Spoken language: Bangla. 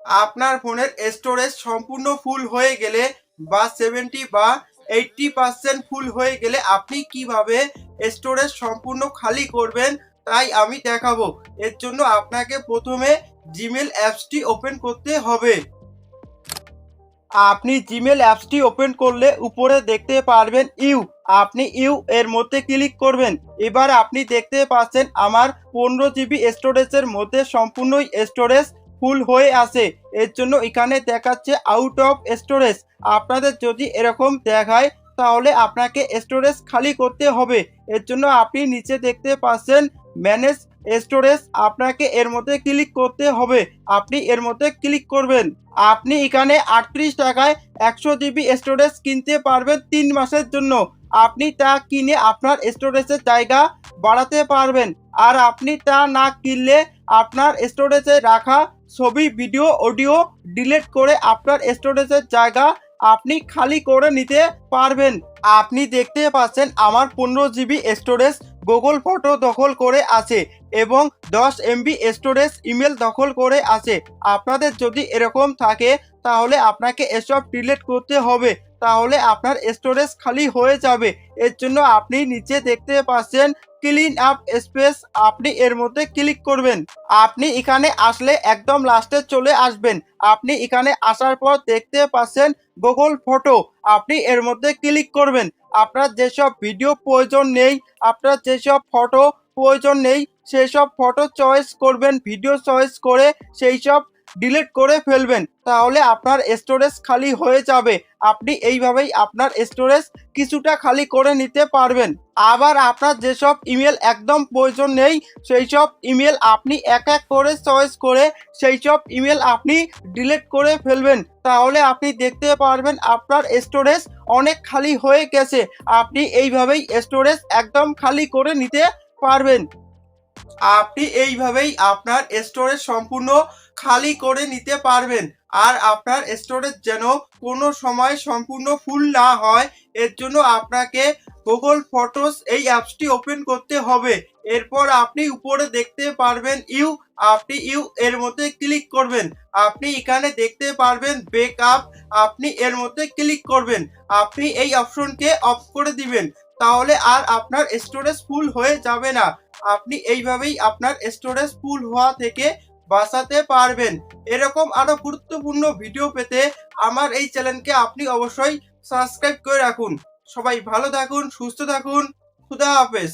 আপনার ফোনের স্টোরেজ সম্পূর্ণ ফুল হয়ে গেলে বা সেভেন্টি বা এইটটি পার্সেন্ট ফুল হয়ে গেলে আপনি কীভাবে স্টোরেজ সম্পূর্ণ খালি করবেন তাই আমি দেখাবো। এর জন্য আপনাকে প্রথমে জিমেল অ্যাপসটি ওপেন করতে হবে। আপনি জিমেল অ্যাপসটি ওপেন করলে উপরে দেখতে পারবেন ইউ আপনি ইউ এর মধ্যে ক্লিক করবেন। এবার আপনি দেখতে পাচ্ছেন আমার পনেরো জিবি স্টোরেজের মধ্যে সম্পূর্ণই স্টোরেজ ফুল হয়ে আছে। এর জন্য এখানে দেখাচ্ছে আউট অফ স্টোরেজ আপনাদের যদি এরকম দেখায়, তাহলে আপনাকে স্টোরেজ খালি করতে হবে। এর জন্য আপনি নিচে দেখতে পাচ্ছেন ম্যানেজ স্টোরেজ আপনাকে এর মধ্যে ক্লিক করতে হবে। আপনি এর মধ্যে ক্লিক করবেন। আপনি এখানে আটত্রিশ টাকায় একশো জিবি স্টোরেজ কিনতে পারবেন তিন মাসের জন্য। আপনি তা কিনে আপনার স্টোরেজের জায়গা বাড়াতে পারবেন। আর আপনি তা না কিনলে আপনার স্টোরেজে রাখা ছবি ভিডিও অডিও ডিলিট করে আপনার স্টোরেজের জায়গা আপনি খালি করে নিতে পারবেন। আপনি দেখতে পাচ্ছেন আমার পনেরো জিবি স্টোরেজ গুগল ফটো দখল করে আছে এবং দশ এমবি স্টোরেজ ইমেল দখল করে আছে। আপনাদের যদি এরকম থাকে, তাহলে আপনাকে এসব ডিলিট করতে হবে। তাহলে আপনার স্টোরেজ খালি হয়ে যাবে। এর জন্য আপনি নিচে দেখতে পাচ্ছেন ক্লিন আপ স্পেস আপনি এর মধ্যে ক্লিক করবেন। আপনি এখানে আসলে একদম লাস্টে চলে আসবেন। আপনি এখানে আসার পর দেখতে পাচ্ছেন গুগল ফটো আপনি এর মধ্যে ক্লিক করবেন। আপনার যেসব ভিডিও প্রয়োজন নেই, আপনার যেসব ফটো প্রয়োজন নেই সেই সব ফটো চয়েস করবেন ভিডিও চয়েস করে সেই সব ডিলিট করে ফেলবেন। তাহলে আপনার স্টোরেজ খালি হয়ে যাবে। আপনি এইভাবেই আপনার স্টোরেজ কিছুটা খালি করে নিতে পারবেন। আবার আপনার যেসব ইমেল একদম প্রয়োজন নেই সেই সব ইমেল আপনি এক এক করে চয়েস করে সেই সব ইমেল আপনি ডিলিট করে ফেলবেন। তাহলে আপনি দেখতে পারবেন আপনার স্টোরেজ অনেক খালি হয়ে গেছে। আপনি এইভাবেই স্টোরেজ একদম খালি করে নিতে পারবেন। আপনি এইভাবেই আপনার স্টোরেজ সম্পূর্ণ খালি করে নিতে পারবেন। আর আপনার স্টোরেজ যেন কোনো সময় সম্পূর্ণ ফুল না হয়, এর জন্য আপনাকে গুগল ফটোস এই অ্যাপসটি ওপেন করতে হবে। এরপর আপনি উপরে দেখতে পারবেন ইউ আপনি ইউ এর মধ্যে ক্লিক করবেন। আপনি এখানে দেখতে পারবেন বেকআপ আপনি এর মধ্যে ক্লিক করবেন। আপনি এই অপশনকে অফ করে দিবেন। তাহলে আর আপনার স্টোরেজ ফুল হয়ে যাবে না। আপনি এইভাবেই আপনার স্টোরেজ ফুল হওয়া থেকে বাঁচাতে পারবেন। এরকম আরও গুরুত্বপূর্ণ ভিডিও পেতে আমার এই চ্যানেলকে আপনি অবশ্যই সাবস্ক্রাইব করে রাখুন। সবাই ভালো থাকুন, সুস্থ থাকুন। খুদা হাফেজ।